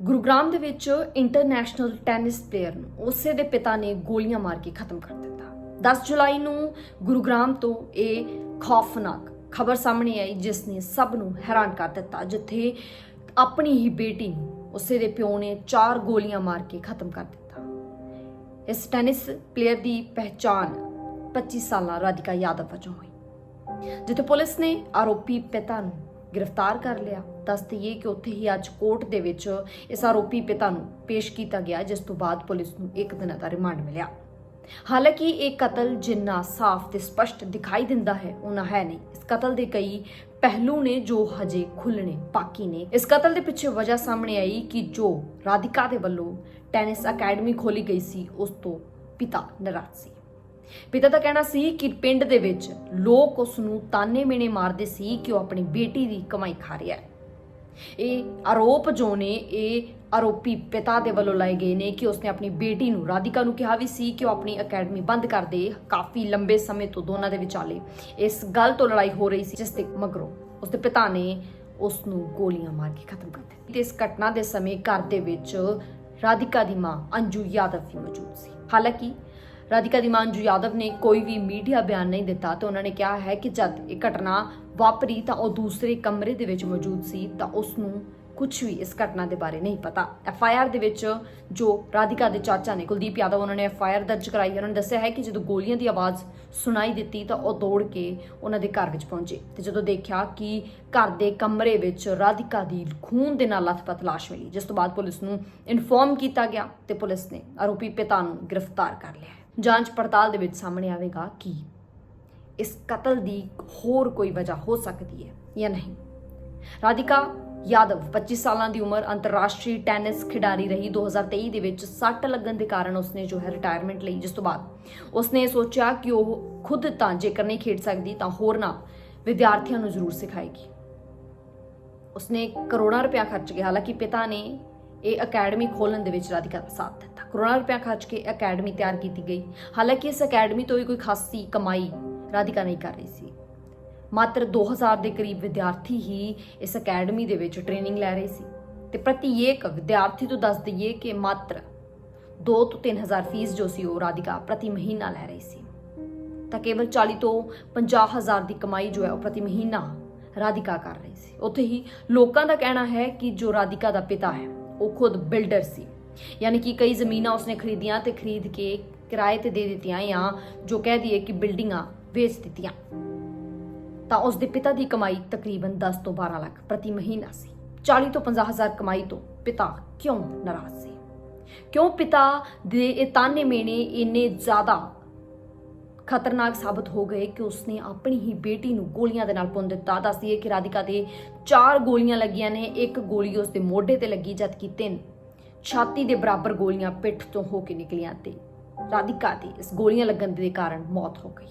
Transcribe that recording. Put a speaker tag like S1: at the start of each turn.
S1: ਗੁਰੂਗ੍ਰਾਮ ਦੇ ਵਿੱਚ international tennis player ਨੂੰ ਉਸੇ ਦੇ ਪਿਤਾ ਨੇ ਗੋਲੀਆਂ ਮਾਰ ਕੇ ਖਤਮ ਕਰ ਦਿੱਤਾ। 10 ਜੁਲਾਈ ਨੂੰ ਗੁਰੂਗ੍ਰਾਮ ਤੋਂ ਇਹ ਖੌਫਨਾਕ ਖਬਰ ਸਾਹਮਣੇ ਆਈ, ਜਿਸ ਨੇ ਸਭ ਨੂੰ ਹੈਰਾਨ ਕਰ ਦਿੱਤਾ, ਜਿੱਥੇ ਆਪਣੀ ਹੀ ਬੇਟੀ ਨੂੰ ਉਸੇ ਦੇ ਪਿਓ ਨੇ ਚਾਰ ਗੋਲੀਆਂ ਮਾਰ ਕੇ ਖਤਮ ਕਰ ਦਿੱਤਾ। ਇਸ ਟੈਨਿਸ ਪਲੇਅਰ ਦੀ ਪਹਿਚਾਣ 25 ਸਾਲਾਂ ਰਾਧਿਕਾ ਯਾਦਵ ਵਜੋਂ ਹੋਈ, ਜਿੱਥੇ ਪੁਲਿਸ ਨੇ ਆਰੋਪੀ ਪਿਤਾ ਨੂੰ ਗ੍ਰਿਫਤਾਰ ਕਰ ਲਿਆ। ਦੱਸ ਦਈਏ ਕਿ ਉੱਥੇ ਹੀ ਅੱਜ ਕੋਰਟ ਦੇ ਵਿੱਚ ਇਸ ਆਰੋਪੀ ਪਿਤਾ ਨੂੰ ਪੇਸ਼ ਕੀਤਾ ਗਿਆ, ਜਿਸ ਤੋਂ ਬਾਅਦ ਪੁਲਿਸ ਨੂੰ ਇੱਕ ਦਿਨ ਦਾ ਰਿਮਾਂਡ ਮਿਲਿਆ। ਹਾਲਾਂਕਿ ਇਹ ਕਤਲ ਜਿੰਨਾ ਸਾਫ਼ ਤੇ ਸਪਸ਼ਟ ਦਿਖਾਈ ਦਿੰਦਾ ਹੈ ਉਨਾ ਹੈ ਨਹੀਂ। ਇਸ ਕਤਲ ਦੇ ਕਈ ਪਹਿਲੂ ਨੇ ਜੋ ਹਜੇ ਖੁੱਲਣੇ ਬਾਕੀ ਨੇ। ਇਸ ਕਤਲ ਦੇ ਪਿੱਛੇ ਵਜ੍ਹਾ ਸਾਹਮਣੇ ਆਈ ਕਿ ਜੋ ਰਾਧਿਕਾ ਦੇ ਵੱਲੋਂ ਟੈਨਿਸ ਅਕੈਡਮੀ ਖੋਲੀ ਗਈ ਸੀ, ਉਸ ਤੋਂ ਪਿਤਾ ਨਾਰਾਜ਼ ਸੀ। ਪਿਤਾ ਦਾ ਕਹਿਣਾ ਸੀ ਕਿ ਪਿੰਡ ਦੇ ਵਿੱਚ ਲੋਕ ਉਸ ਨੂੰ ਤਾਨੇ ਮੇਣੇ ਮਾਰਦੇ ਸੀ ਕਿ ਉਹ ਆਪਣੀ ਬੇਟੀ ਦੀ ਕਮਾਈ ਖਾ ਰਿਹਾ ਹੈ। ਇਹ ਆਰੋਪ ਜੋ ਨੇ, ਇਹ ਆਰੋਪੀ ਪਿਤਾ ਦੇ ਵੱਲੋਂ ਲਾਏ ਗਏ ਨੇ ਕਿ ਉਸਨੇ ਆਪਣੀ ਬੇਟੀ ਨੂੰ ਰਾਧਿਕਾ ਨੂੰ ਕਿਹਾ ਵੀ ਸੀ ਕਿ ਉਹ ਆਪਣੀ ਅਕੈਡਮੀ ਬੰਦ ਕਰ ਦੇ। ਕਾਫੀ ਲੰਬੇ ਸਮੇਂ ਤੋਂ ਦੋਨਾਂ ਦੇ ਵਿਚਾਲੇ ਇਸ ਗੱਲ ਤੋਂ ਲੜਾਈ ਹੋ ਰਹੀ ਸੀ, ਜਿਸ ਦੇ ਮਗਰੋਂ ਉਸਦੇ ਪਿਤਾ ਨੇ ਉਸ ਨੂੰ ਗੋਲੀਆਂ ਮਾਰ ਕੇ ਖਤਮ ਕਰ ਦਿੱਤਾ ਤੇ ਇਸ ਘਟਨਾ ਦੇ ਸਮੇਂ ਘਰ ਦੇ ਵਿੱਚ ਰਾਧਿਕਾ ਦੀ ਮਾਂ ਅੰਜੂ ਯਾਦਵ ਵੀ ਮੌਜੂਦ ਸੀ। ਹਾਲਾਂਕਿ ਰਾਧਿਕਾ ਦੀ ਮਾਂ ਯਾਦਵ ਨੇ ਕੋਈ ਵੀ ਮੀਡੀਆ ਬਿਆਨ ਨਹੀਂ ਦਿੱਤਾ ਤੇ ਉਹਨਾਂ ਨੇ ਕਿਹਾ ਹੈ ਕਿ ਜਦ ਇਹ ਘਟਨਾ ਵਾਪਰੀ ਤਾਂ ਉਹ ਦੂਸਰੇ ਕਮਰੇ ਦੇ ਵਿੱਚ ਮੌਜੂਦ ਸੀ ਤਾਂ ਉਸ ਨੂੰ ਕੁਝ ਵੀ ਇਸ ਘਟਨਾ ਦੇ ਬਾਰੇ ਨਹੀਂ ਪਤਾ। ਐਫ ਆਈ ਆਰ ਦੇ ਵਿੱਚ ਜੋ ਰਾਧਿਕਾ ਦੇ ਚਾਚਾ ਨੇ ਕੁਲਦੀਪ ਯਾਦਵ, ਉਹਨਾਂ ਨੇ ਐਫ ਆਈ ਆਰ ਦਰਜ ਕਰਾਈ। ਉਹਨਾਂ ਨੇ ਦੱਸਿਆ ਹੈ ਕਿ ਜਦੋਂ ਗੋਲੀਆਂ ਦੀ ਆਵਾਜ਼ ਸੁਣਾਈ ਦਿੱਤੀ ਤਾਂ ਉਹ ਦੌੜ ਕੇ ਉਹਨਾਂ ਦੇ ਘਰ ਵਿੱਚ ਪਹੁੰਚੇ ਤੇ ਜਦੋਂ ਦੇਖਿਆ ਕਿ ਘਰ ਦੇ ਕਮਰੇ ਵਿੱਚ ਰਾਧਿਕਾ ਦੀ ਖੂਨ ਦੇ ਨਾਲ ਲਥਪਥ ਲਾਸ਼ ਮਿਲੀ, ਜਿਸ ਤੋਂ ਬਾਅਦ ਪੁਲਿਸ ਨੂੰ ਇਨਫੋਰਮ ਕੀਤਾ ਗਿਆ ਤੇ ਪੁਲਿਸ ਨੇ ਆਰੋਪੀ ਪਿਤਾ ਨੂੰ ਗ੍ਰਿਫਤਾਰ ਕਰ ਲਿਆ ਜਾਂਚ ਪੜਤਾਲ ਦੇ ਵਿੱਚ ਸਾਹਮਣੇ ਆਵੇਗਾ ਕਿ ਇਸ ਕਤਲ ਦੀ ਹੋਰ ਕੋਈ ਵਜ੍ਹਾ ਹੋ ਸਕਦੀ ਹੈ ਜਾਂ ਨਹੀਂ। ਰਾਧਿਕਾ ਯਾਦਵ 25 ਸਾਲਾਂ ਦੀ ਉਮਰ, ਅੰਤਰਰਾਸ਼ਟਰੀ ਟੈਨਿਸ ਖਿਡਾਰੀ ਰਹੀ। 2023 ਦੇ ਵਿੱਚ ਸੱਟ ਲੱਗਣ ਦੇ ਕਾਰਨ ਉਸਨੇ ਜੋ ਹੈ ਰਿਟਾਇਰਮੈਂਟ ਲਈ, ਜਿਸ ਤੋਂ ਬਾਅਦ ਉਸਨੇ ਸੋਚਿਆ ਕਿ ਉਹ ਖੁਦ ਤਾਂ ਜੇਕਰ ਨਹੀਂ ਖੇਡ ਸਕਦੀ ਤਾਂ ਹੋਰ ਨਾ ਵਿਦਿਆਰਥੀਆਂ ਨੂੰ ਜ਼ਰੂਰ ਸਿਖਾਏਗੀ। ਉਸਨੇ ਕਰੋੜਾਂ ਰੁਪਇਆ ਖਰਚ ਕੇ ਹਾਲਾਂਕਿ ਪਿਤਾ ਨੇ ਇਹ ਅਕੈਡਮੀ ਖੋਲਣ ਦੇ ਵਿੱਚ ਰਾਧਿਕਾ ਦਾ ਸਾਥ ਦਿੱਤਾ ਕਰੋੜਾਂ ਰੁਪਇਆ ਖਰਚ ਕੇ ਅਕੈਡਮੀ ਤਿਆਰ ਕੀਤੀ ਗਈ। ਹਾਲਾਂਕਿ ਇਸ ਅਕੈਡਮੀ ਤੋਂ ਵੀ ਕੋਈ ਖਾਸੀ ਕਮਾਈ ਰਾਧਿਕਾ ਨਹੀਂ ਕਰ ਰਹੀ ਸੀ। ਮਾਤਰ 2000 ਦੇ ਕਰੀਬ ਵਿਦਿਆਰਥੀ ਹੀ ਇਸ ਅਕੈਡਮੀ ਦੇ ਵਿੱਚ ਟ੍ਰੇਨਿੰਗ ਲੈ ਰਹੇ ਸੀ। ਤੇ ਪ੍ਰਤੀਏਕ ਵਿਦਿਆਰਥੀ ਤੋਂ ਦੱਸ ਦਈਏ ਕਿ ਮਾਤਰ 2 ਤੋਂ 3000 ਫੀਸ ਜੋ ਸੀ ਉਹ ਰਾਧਿਕਾ ਪ੍ਰਤੀ ਮਹੀਨਾ ਲੈ ਰਹੀ ਸੀ। ਤਾਂ ਕੇਵਲ 40 ਤੋਂ 50000 ਦੀ ਕਮਾਈ ਜੋ ਹੈ ਉਹ ਪ੍ਰਤੀ ਮਹੀਨਾ ਰਾਧਿਕਾ ਕਰ ਰਹੀ ਸੀ। ਉੱਥੇ ਹੀ ਲੋਕਾਂ ਦਾ ਕਹਿਣਾ ਹੈ ਕਿ ਜੋ ਰਾਧਿਕਾ ਦਾ ਪਿਤਾ ਹੈ, ਉਹ ਖੁਦ ਬਿਲਡਰ ਸੀ। ਯਾਨੀ ਕਿ ਕਈ ਜ਼ਮੀਨਾਂ ਉਸਨੇ ਖਰੀਦੀਆਂ ਤੇ ਖਰੀਦ ਕੇ ਕਿਰਾਏ ਤੇ ਦੇ ਦਿੱਤੀਆਂ ਜਾਂ ਜੋ ਕਹਿ ਦਈਏ ਕਿ ਬਿਲਡਿੰਗਾਂ ਵੇਚ ਦਿੱਤੀਆਂ। ਤਾਂ ਉਸ ਦੇ ਪਿਤਾ ਦੀ ਕਮਾਈ ਤਕਰੀਬਨ 10 ਤੋਂ 12 ਲੱਖ ਪ੍ਰਤੀ ਮਹੀਨਾ ਸੀ। 40 ਤੋਂ 50 ਹਜ਼ਾਰ ਕਮਾਈ ਤੋਂ ਪਿਤਾ ਕਿਉਂ ਨਾਰਾਜ਼ ਸੀ? ਕਿਉਂ ਪਿਤਾ ਦੇ ਇਹ ਤਾਨੇ ਮੇਨੇ ਇੰਨੇ ਜ਼ਿਆਦਾ ਖਤਰਨਾਕ ਸਾਬਤ ਹੋ ਗਏ ਕਿ ਉਸਨੇ ਆਪਣੀ ਹੀ ਬੇਟੀ ਨੂੰ ਗੋਲੀਆਂ ਦੇ ਨਾਲ ਪੁੰਨ ਦਿੱਤਾ? ਦੱਸਦੀ ਹੈ ਕਿ ਰਾਧਿਕਾ ਦੇ ਚਾਰ ਗੋਲੀਆਂ ਲੱਗੀਆਂ ਨੇ। ਇੱਕ ਗੋਲੀ ਉਸਦੇ ਮੋਢੇ ਤੇ ਲੱਗੀ, ਜਦਕਿ ਤਿੰਨ ਛਾਤੀ ਦੇ ਬਰਾਬਰ ਗੋਲੀਆਂ ਪਿੱਠ ਤੋਂ ਹੋ ਕੇ ਨਿਕਲੀਆਂ ਤੇ ਰਾਧਿਕਾ ਦੀ ਇਸ ਗੋਲੀਆਂ ਲੱਗਣ ਦੇ ਕਾਰਨ ਮੌਤ ਹੋ ਗਈ।